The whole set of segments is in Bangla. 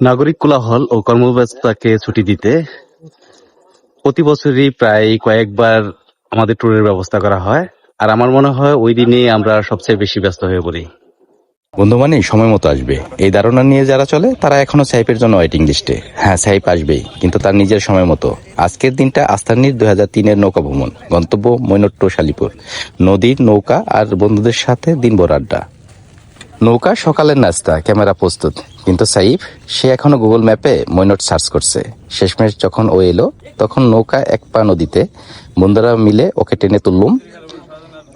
নাগরিক কোলাহল ও কর্মব্যস্ততাকে ছুটি দিতে প্রতি বছরই প্রায় কয়েকবার আমাদের ট্যুরের ব্যবস্থা করা হয়। আর আমার মনে হয় ওই দিনে আমরা সবচেয়ে বেশি ব্যস্ত হয়ে পড়ি। বন্ধু মানে সময় মতো আসবে। এই ধারণা নিয়ে যারা চলে, তারা এখনও সাইপের জন্য ওয়েটিং লিস্টে হ্যাঁ সাইপ আসবেই, কিন্তু তার নিজের সময় মতো। আজকের দিনটা আস্থানির দুই হাজার তিনের নৌকা ভ্রমণ। গন্তব্য মৈনট্ট শালিপুর। নদীর নৌকা আর বন্ধুদের সাথে দিনভর আড্ডা। নৌকা সকালের নাস্তা, ক্যামেরা প্রস্তুত। কিন্তু সাইফ, সে এখনও গুগল ম্যাপে মৈনট সার্চ করছে। শেষমেশ যখন ও এলো, তখন নৌকা এক পা নদীতে, বন্ধুরা মিলে ওকে টেনে তুললুম।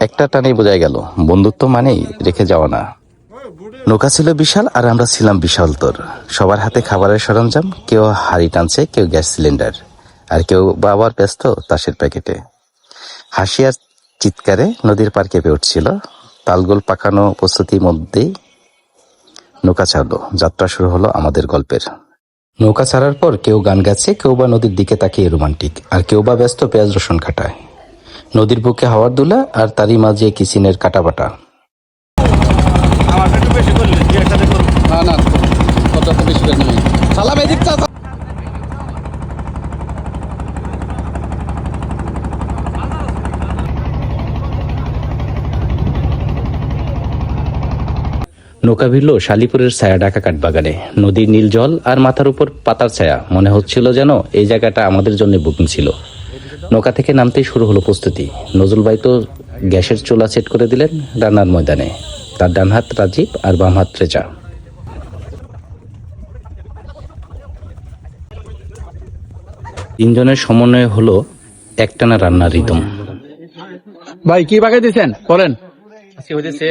একটা টানেই বোঝা গেল, বন্ধুত্ব মানেই রেখে যাওয়া না। নৌকা ছিল বিশাল আর আমরা ছিলাম বিশাল তোর। সবার হাতে খাবারের সরঞ্জাম, কেউ হাড়ি টানছে, কেউ গ্যাস সিলিন্ডার, আর কেউ বাবার ব্যস্ত তাসের প্যাকেটে। হাসি আর চিৎকারে নদীর পার কেঁপে উঠছিল। তালগোল পাকানো প্রস্তুতির মধ্যেই নৌকা ছাড়লো। যাত্রা শুরু হলো আমাদের গল্পের। নৌকা ছাড়ার পর কেউ গান গাচ্ছে, কেউ বা নদীর দিকে তাকিয়ে রোমান্টিক, আর কেউ বা ব্যস্ত পেঁয়াজ রসুন কাটায় নদীর বুকে হাওয়ার দুলা আর তারই মাঝে কিচিনের কাটাবাটা না না কত তো বেশি বের নেই সালাম এদিক চা নৌকা ভিড়ল শালিপুরের ছায়া ঢাকা কাঠবাগানে। নদীর নীল জল আর মাথার উপর পাতার ছায়া। মনে হচ্ছিল যেন এই জায়গাটা আমাদের জন্য বুকিং ছিল। নৌকা থেকে নামতেই শুরু হলো প্রস্তুতি। নজরুল ভাই তো গ্যাসের চুলা সেট করে দিলেন রান্নার ময়দানে। তার ডান হাত রাজীব আর বাম হাত রেজা তিনজনের সমন্বয় হলো একটানা রান্নার রিদম। ভাই, কি বাগাই দিয়েছেন বলেন। আজকে হইতেছে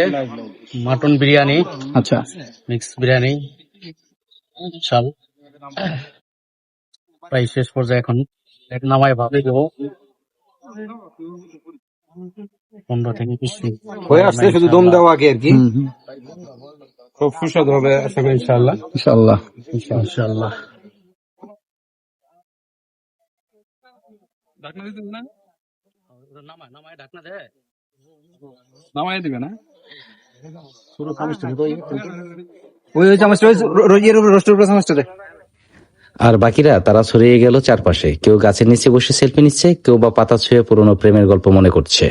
মাটন বিরিয়ানি আচ্ছা। মিক্স বিরিয়ানি চাল প্রায় শেষ পর্যায়ে এখন এক নামায় ভাবে দেবো পনেরো থেকে বিশ হয়ে আসছে শুধু দম দেওয়া আগে আর কি। খুব সুস্বাদু হবে আশা করি ইনশাল্লাহ ইনশাআল্লাহ। ইনশাআল্লাহ। নামায় নামায় ঢাকনা দেয় নামাই দিবে না? পুরো চামচটা দিবো ওই ওই চামচটা রোজের রোস্টের উপর চামচটা আর বাকিরা তারা ছড়িয়ে গেল চারপাশে। কেউ গাছের নিচে বসে সেলফি নিচ্ছে কেউ বা পাতা ছুঁয়ে পুরনো প্রেমের গল্প মনে করছে।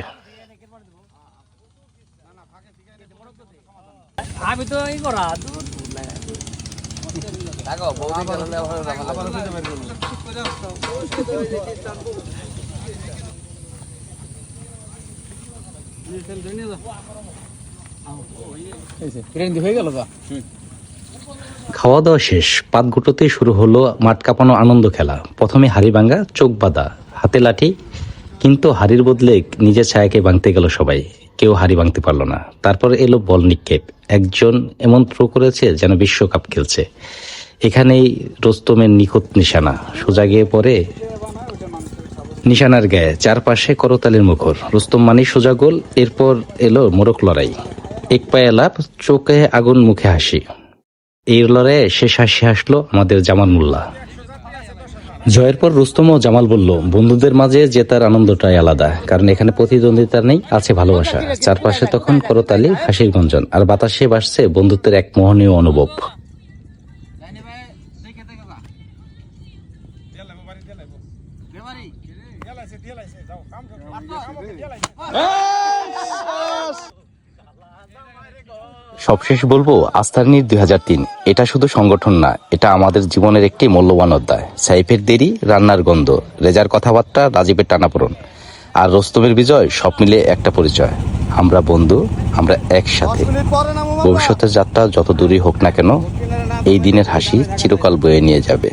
আমি তো এই করা। খাওয়া দাওয়া শেষ পাত গুটোতেই শুরু হলো মাঠ কাঁপানো আনন্দ খেলা। প্রথমে হাড়ি ভাঙ্গা চোখ বাঁধা, হাতে লাঠি, কিন্তু হাড়ির বদলে নিজের ছায়াকে ভাঙতে গেল সবাই। কেউ হাড়ি ভাঙতে পারল না। তারপর এলো বল নিক্ষেপ। একজন এমন থ্রো করেছে যেন বিশ্বকাপ খেলছে। এখানেই রোস্তমের নিখুঁত নিশানা। সোজা গিয়ে পড়ে নিশানার গায়ে, চারপাশে করতালির মুখর। রুস্তম মানি সোজা গোল, এরপর এলো মোরক লড়াই। এক পায়ে লাভ চোখে আগুন, মুখে হাসি। এই লড়াইয়ে শেষ হাসি হাসলো আমাদের জামাল মোল্লা। জয়ের পর রুস্তম ও জামাল বলল, বন্ধুদের মাঝে জেতার আনন্দটাই আলাদা, কারণ এখানে প্রতিদ্বন্দ্বিতা নেই, আছে ভালোবাসা। চারপাশে তখন করতালি, হাসির গঞ্জন, আর বাতাসে বাসছে বন্ধুত্বের এক মোহনীয় অনুভব। সবশেষ বলব আস্থারনীর দুই হাজার তিন। এটা শুধু সংগঠন না, এটা আমাদের জীবনের একটি মূল্যবান অধ্যায়। সাইফের দেরি, রান্নার গন্ধ। রেজার কথাবার্তা, রাজীবের টানাপোড়ন। আর রোস্তমের বিজয়, সব মিলে একটা পরিচয়। আমরা বন্ধু, আমরা একসাথে। ভবিষ্যতের যাত্রা যত দূরই হোক না কেন, এই দিনের হাসি চিরকাল বয়ে নিয়ে যাবে।